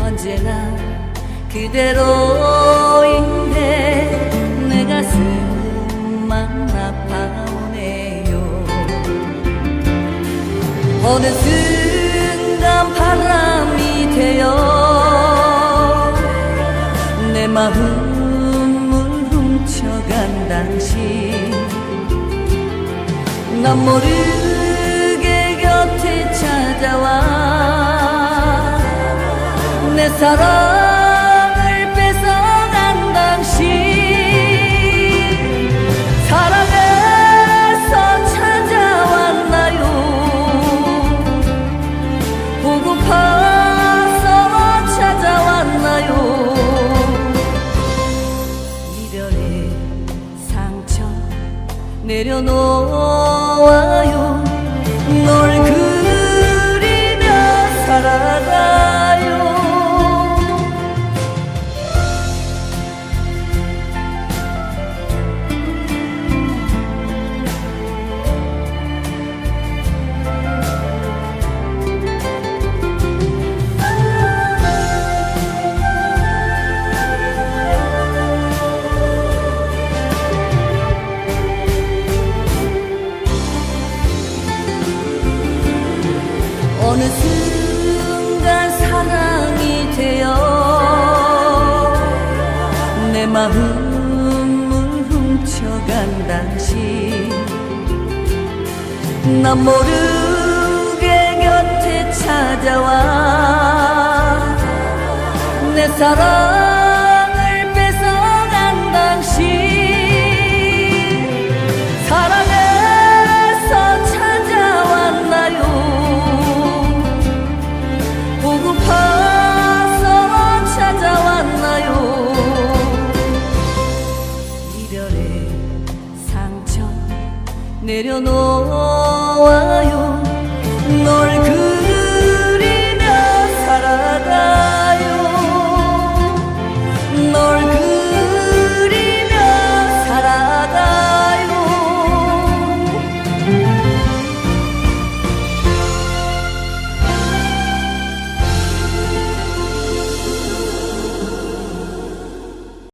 언제나 그대로인데 내 가슴만 아파오네요. 어느 순간 바람이 되어 내 마음을 훔쳐간 당신. 난 모르 내 사랑을 뺏어간 당신. 사랑해서 찾아왔나요? 보고파서 찾아왔나요? 이별의 상처 내려놓아요 어느 순간 사랑이 되어 내 마음을 훔쳐간 당신. 난 모르게 곁에 찾아와 내 사랑 내려놓아요.